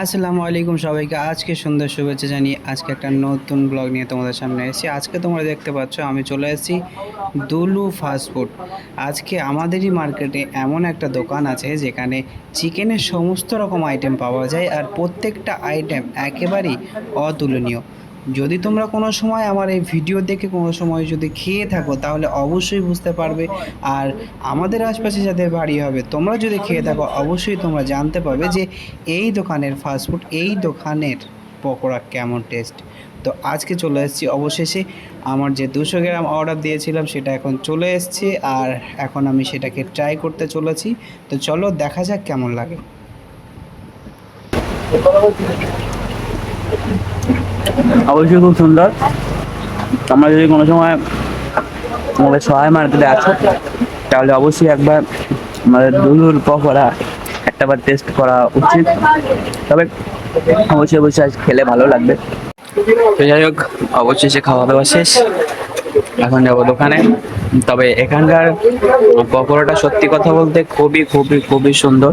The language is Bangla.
আসসালামু আলাইকুম সবাইকে। আজকে সুন্দর শুভেচ্ছা জানিয়ে আজকে একটা নতুন ব্লগ নিয়ে তোমাদের সামনে এসেছি। আজকে তোমরা দেখতে পাচ্ছ, আমি চলে এসেছি দুলু ফাস্টফুড আজকে আমাদেরই মার্কেটে এমন একটা দোকান আছে যেখানে চিকেনের সমস্ত রকম আইটেম পাওয়া যায় আর প্রত্যেকটা আইটেম একেবারেই অতুলনীয়। যদি তোমরা কোনো সময় আমার এই ভিডিও দেখে কোনো সময় যদি খেয়ে থাকো, তাহলে অবশ্যই বুঝতে পারবে। আর আমাদের আশপাশে যাদের বাড়ি হবে, তোমরা যদি খেয়ে থাকো, অবশ্যই তোমরা জানতে পারবে যে এই দোকানের ফাস্টফুড এই দোকানের পকোড়া কেমন টেস্ট তো আজকে চলে এসেছি অবশেষে। আমার যে দুশো গ্রাম অর্ডার দিয়েছিলাম, সেটা এখন চলে এসেছে। আর এখন আমি সেটাকে ট্রাই করতে চলেছি। তো চলো দেখা যাক কেমন লাগে। অবশ্যই খুব সুন্দর। তোমরা যদি কোনো সময় আমাদের সহায় মার্কেটে আছো তাহলে অবশ্যই একবার আমাদের দুলুর পকোড়া একটাবার টেস্ট করা উচিত। তবে অবশ্যই অবশ্যই আজ খেলে ভালো লাগবে। তো যাই হোক অবশ্যই সে খাওয়া দাওয়া শেষ। এখন যাব দোকানে। তবে এখানকার পকোড়াটা সত্যি কথা বলতে খুবই খুবই খুবই সুন্দর।